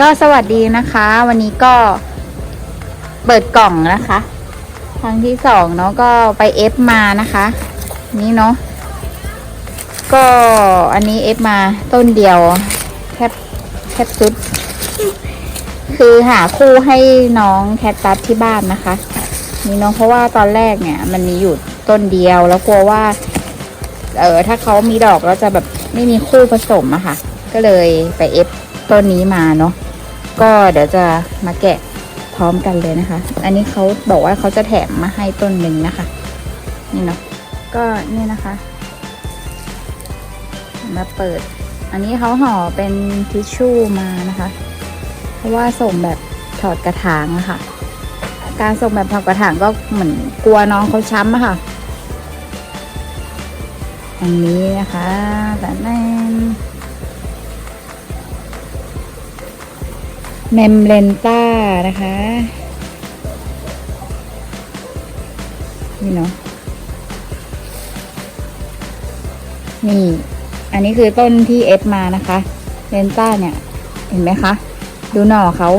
ก็สวัสดีนะคะ วันนี้ก็เปิดกล่องนะคะครั้งที่สองเนาะก็ไปเอฟมานะคะ นี่เนาะก็อันนี้เอฟมาต้นเดียวแทบแทบสุด คือหาคู่ให้น้องแคทตัสที่บ้านนะคะ นี่เนาะเพราะว่าตอนแรกเนี่ย มันมีอยู่ต้นเดียวแล้วกลัวว่า เออถ้าเขามีดอกแล้วจะแบบไม่มีคู่ผสมอะค่ะ ก็เลยไปเอฟต้นนี้มาเนาะ ก็เดี๋ยวจะมาแกะพร้อมกันเลยนะคะ อันนี้เขาบอกว่าเขาจะแถมมาให้ต้นหนึ่งนะคะ นี่เนาะก็นี่นะคะ มาเปิด อันนี้เขาห่อเป็นทิชชู่มานะคะ เพราะว่าส่งแบบถอดกระถางอะค่ะ การส่งแบบถอดกระถางก็เหมือนกลัวน้องเขาช้ำอะค่ะ อันนี้นะคะแต่นั่น เมมเลนต้านะคะ นี่เนาะนี่ อันนี้คือต้นที่เอฟมานะคะ เลนต้าเนี่ย เห็นไหมคะ ดูหน่อเขา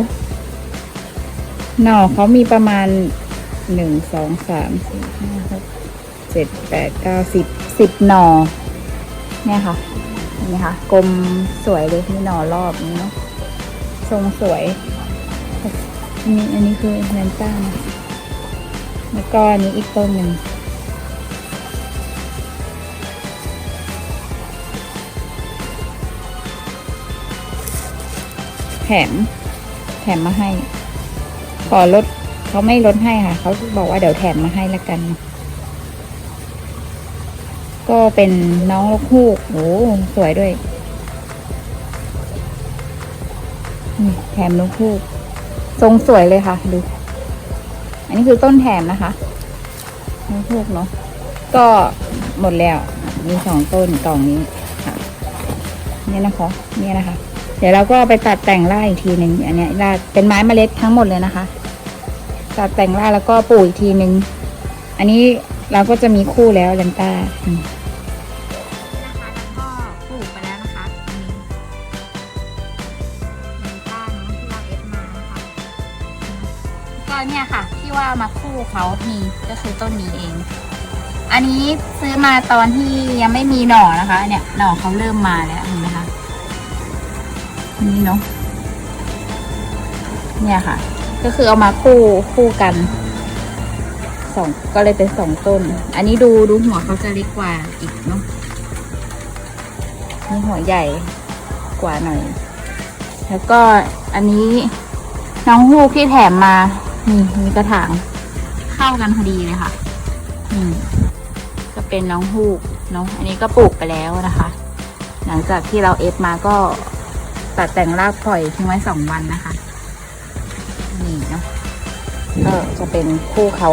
หน่อเขามีประมาณหนึ่งสองสามสี่ห้าหกเจ็ดแปดเก้าสิบสิบหน่อ เนี่ยค่ะ เห็นไหมคะ กลมสวยเลยมีหน่อรอบนี้เนาะ ทรงสวยอันนี้อันนี้คือแลนต้าแล้วก็อันนี้อีกต้นหนึ่งแถมแถมมาให้ ขอลดเขาไม่ลดให้ค่ะ เขาบอกว่าเดี๋ยวแถมมาให้ละกัน ก็เป็นน้องลูกฮูกโอ้สวยด้วย นี่แถมลูกฮูกทรงสวยเลยค่ะ ดู อันนี้คือต้นแถมนะคะลูกฮูกเนาะก็หมดแล้ว มีสองต้นกล่องนี้ค่ะนี่นะคะนี่นะคะ เดี๋ยวเราก็ไปตัดแต่งรากอีกทีหนึ่งอันนี้รากเป็นไม้เมล็ดทั้งหมดเลยนะคะ ตัดแต่งรากแล้วก็ปลูกอีกทีหนึ่งอันนี้เราก็จะมีคู่แล้วลันต้า เนี่ยค่ะ ที่ว่ามาคู่เขามีก็คือต้นนี้เอง อันนี้ซื้อมาตอนที่ยังไม่มีหน่อนะคะ เนี่ยหน่อเขาเริ่มมาแล้วเห็นไหมคะนี่เนาะเนี่ยค่ะ ก็คือเอามาคู่คู่กันสองก็เลยเป็นสองต้น อันนี้ดูดูหัวเขาจะเล็กกว่าอีกเนาะนี่หัวใหญ่กว่าหน่อย แล้วก็อันนี้น้องฮูกที่แถมมา นี่มีกระถางเข้ากันพอดีเลยค่ะ อืมก็เป็นน้องฮูกเนาะอันนี้ก็ปลูกไปแล้วนะคะ หลังจากที่เราเอฟมาก็ตัดแต่งรากปล่อยทิ้งไว้สองวันนะคะ นี่เนาะก็จะเป็นคู่เขา